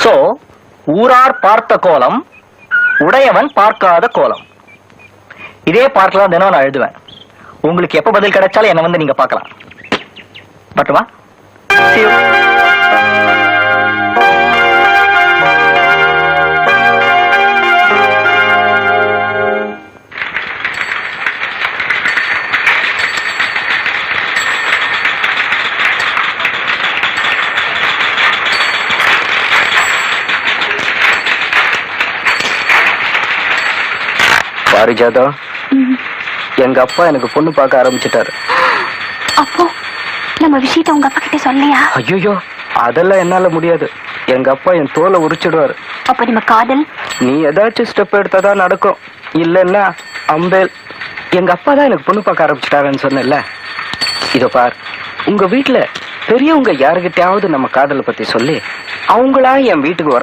So ஊரார் பார்த்த கோலம் உடையவன் பார்க்காத கோலம். இதே பார்க்கலாம் தினம் நான் எழுதுவேன். உங்களுக்கு எப்ப பதில் கிடைச்சாலும் என்ன வந்து நீங்க பார்க்கலாம். பட்டுமா பாரிஜாதம் எங்க அப்பா எனக்கு பொண்ணு பார்க்க ஆரம்பிச்சிட்டாரு. அப்போ நம்ம விஷயத்த உங்க அப்பா கிட்ட சொல்லையா? ஐயோ அதெல்லாம் என்னால முடியாது. எங்க அப்பா என் தோலை உரிச்சிடுவாரு. அப்ப நம்ம காதல்? நீ ஏதாச்சும் ஸ்டெப் எடுத்தாதான் நடக்கும். இல்லைன்னா அம்பேல் எங்க அப்பா தான் எனக்கு பொண்ணு பார்க்க ஆரம்பிச்சிட்டாருன்னு சொன்னேன்ல. இதோ பார் உங்க வீட்டுல பெரியவங்க யாருகிட்டயாவது நம்ம காதலை பத்தி சொல்லி அவங்களா என் வீட்டுக்கு வர